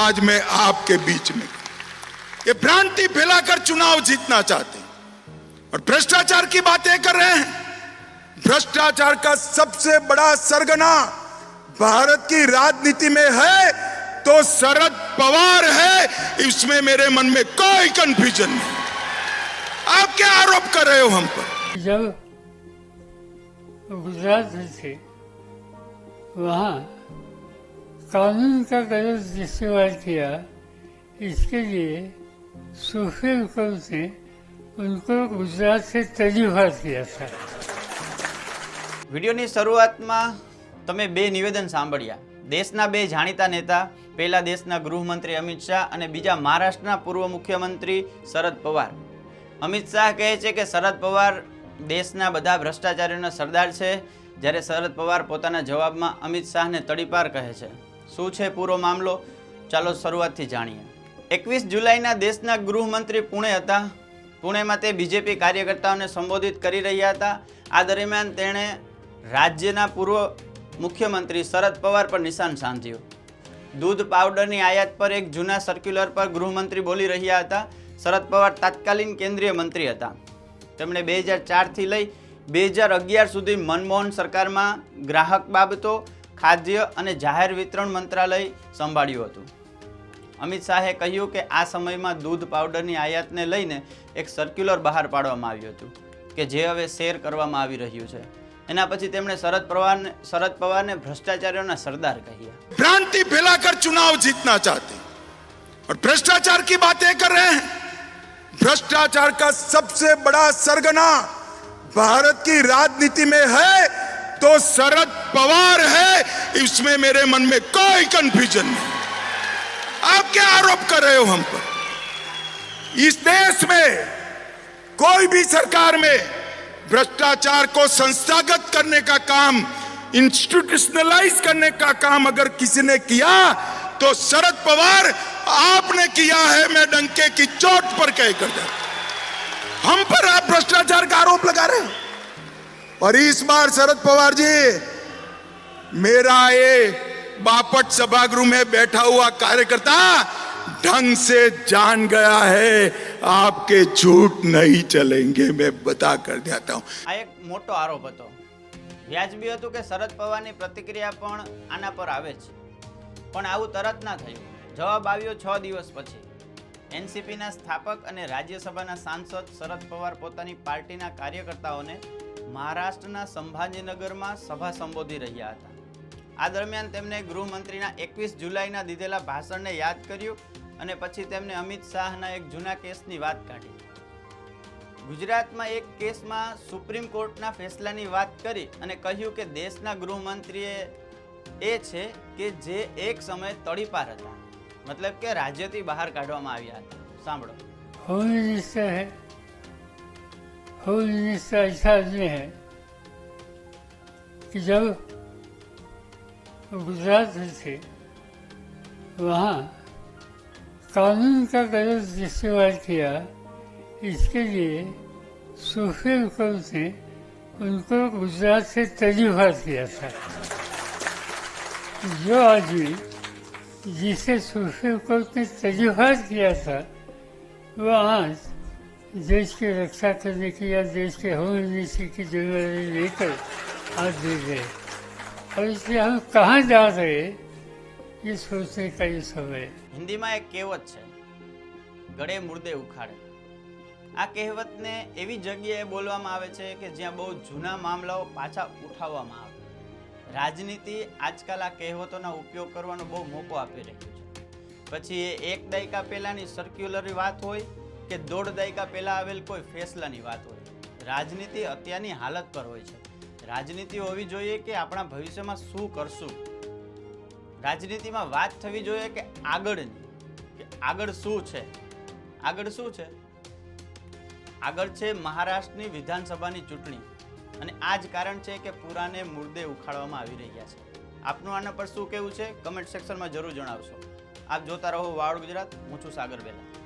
आज मैं आपके बीच में ये भ्रांति फैलाकर चुनाव जीतना चाहते और भ्रष्टाचार की बातें कर रहे हैं। भ्रष्टाचार का सबसे बड़ा सरगना भारत की राजनीति में है तो शरद पवार है। इसमें मेरे मन में कोई कंफ्यूजन नहीं। आप क्या आरोप कर रहे हो हम पर? जब गुजरात थे वहाँ कानून का गलत इस्तेमाल किया इसके लिए सुप्रीम कोर्ट ने उनको गुजरात से तजुर्बा किया था વિડીયોની શરૂઆતમાં તમે બે નિવેદન સાંભળ્યા દેશના બે જાણીતા નેતા પહેલા દેશના ગૃહમંત્રી અમિત શાહ અને બીજા મહારાષ્ટ્રના પૂર્વ મુખ્યમંત્રી શરદ પવાર અમિત શાહ કહે છે કે શરદ પવાર દેશના બધા ભ્રષ્ટાચારીઓના સરદાર છે જ્યારે શરદ પવાર પોતાના જવાબમાં અમિત શાહને તડીપાર કહે છે શું છે પૂરો મામલો? ચાલો શરૂઆતથી જાણીએ. એકવીસ જુલાઈના દેશના ગૃહમંત્રી પુણે હતા. પુણેમાં તે બીજેપી કાર્યકર્તાઓને સંબોધિત કરી રહ્યા હતા. આ દરમિયાન તેણે રાજ્યના પૂર્વ મુખ્યમંત્રી શરદ પવાર પર નિશાન સાધ્યું. દૂધ પાવડરની આયાત પર એક જૂના સર્ક્યુલર પર ગૃહમંત્રી બોલી રહ્યા હતા. શરદ પવાર તાત્કાલિન કેન્દ્રીય મંત્રી હતા. તેમણે બે હજાર ચારથી લઈ બે હજાર અગિયાર સુધી મનમોહન સરકારમાં ગ્રાહક બાબતો ખાદ્ય અને જાહેર વિતરણ મંત્રાલય સંભાળ્યું હતું અમિત શાહે કહ્યું કે આ સમયમાં દૂધ પાવડરની આયાતને લઈને એક સર્ક્યુલર બહાર પાડવામાં આવ્યું હતું કે જે હવે શેર કરવામાં આવી રહ્યું છે એના પછી તેમણે શરદ પવારને શરદ પવારને ભ્રષ્ટાચારીઓના સરદાર કહ્યા भ्रांति फैलाकर चुनाव जीतना चाहते हैं और भ्रष्टाचार की बातें कर रहे हैं भ्रष्टाचार का सबसे बड़ा सरगना भारत की राजनीति में है तो शरद पवार है, इसमें मेरे मन में कोई कंफ्यूजन नहीं। आप क्या आरोप कर रहे हो हम पर? इस देश में, कोई भी सरकार में भ्रष्टाचार को संस्थागत करने का काम इंस्टीट्यूशनलाइज करने का काम अगर किसी ने किया तो शरद पवार आपने किया है, मैं डंके की चोट पर कह कर हम पर आप भ्रष्टाचार का आरोप लगा रहे हो? और इस बार शरद पवार जी मेरा ये बापट सभागृह में बैठा हुआ कार्यकर्ता ढंग से जान गया है आपके झूठ नहीं चलेंगे मैं बता कर जाता हूं આ એક મોટો આરોપ હતો વ્યાજબી હતું કે શરદ પવારની પ્રતિક્રિયા પણ આના પર આવે છે પણ આવું તરત ના થયું જવાબ આવ્યો છ દિવસ પછી એનસીપીના સ્થાપક અને રાજ્યસભાના સાંસદ શરદ પવાર પોતાની પાર્ટીના કાર્યકર્તાઓને મહારાષ્ટ્રના સંભાજીનગરમાં સભા સંબોધી રહ્યા હતા. આ દરમિયાન તેમણે ગૃહમંત્રીના એકવીસ જુલાઈના દીધેલા ભાષણને યાદ કર્યું અને પછી તેમને અમિત શાહના એક જૂના કેસની વાત કાઢી. ગુજરાતમાં એક કેસમાં સુપ્રીમ કોર્ટના ફેસલાની વાત કરી અને કહ્યું કે દેશના ગૃહમંત્રીએ એ છે કે જે એક સમયે તળીપાર હતા. મતલબ કે રાજ્યથી બહાર કાઢવામાં આવ્યા હતા. સાંભળો. है मिनिस्टर ऐसा आदमी है कि जब गुजरात थे वहाँ कानून का गलत इस्तेमाल किया, इसके लिए सुप्रीम कोर्ट ने उनको गुजरात से तजुर्बा किया था। जो आदमी जिसे सुप्रीम कोर्ट ने तजुर्बा किया था, वो आज देश की रक्षा करने की या देश के होम मिनिस्ट्री की जिम्मेदारी लेकर आज दे गए और इसलिए हम कहाँ जा रहे ये सोचने का ये समय है હિન્દીમાં એક કહેવત છે ગળે મુર્દે ઉખાડે આ કહેવતને એવી જગ્યાએ બોલવામાં આવે છે કે જ્યાં બહુ જૂના મામલાઓ પાછા ઉઠાવવામાં આવે રાજનીતિ આજકાલ આ કહેવતોના ઉપયોગ કરવાનો બહુ મોકો આપી રહ્યું છે પછી એ એક દાયકા પહેલાંની સર્ક્યુલરની વાત હોય કે દોઢ દાયકા પહેલાં આવેલ કોઈ ફેસલાની વાત હોય. રાજનીતિ અત્યારની હાલત પર હોય છે. રાજનીતિ હોવી જોઈએ કે આપણા ભવિષ્યમાં શું કરશું? રાજનીતિમાં વાત થવી જોઈએ કે આગળની. કે આગળ શું છે? આગળ શું છે? આગળ છે મહારાષ્ટ્રની વિધાનસભાની ચૂંટણી. અને આ જ કારણ છે કે પુરાને મુર્દે ઉખાડવામાં આવી રહ્યા છે. આપનું આના પર શું કહેવું છે? કમેન્ટ સેક્શનમાં જરૂર જણાવશો. આપ જોતા રહો વાવડ ગુજરાત, હું છું સાગર બેલા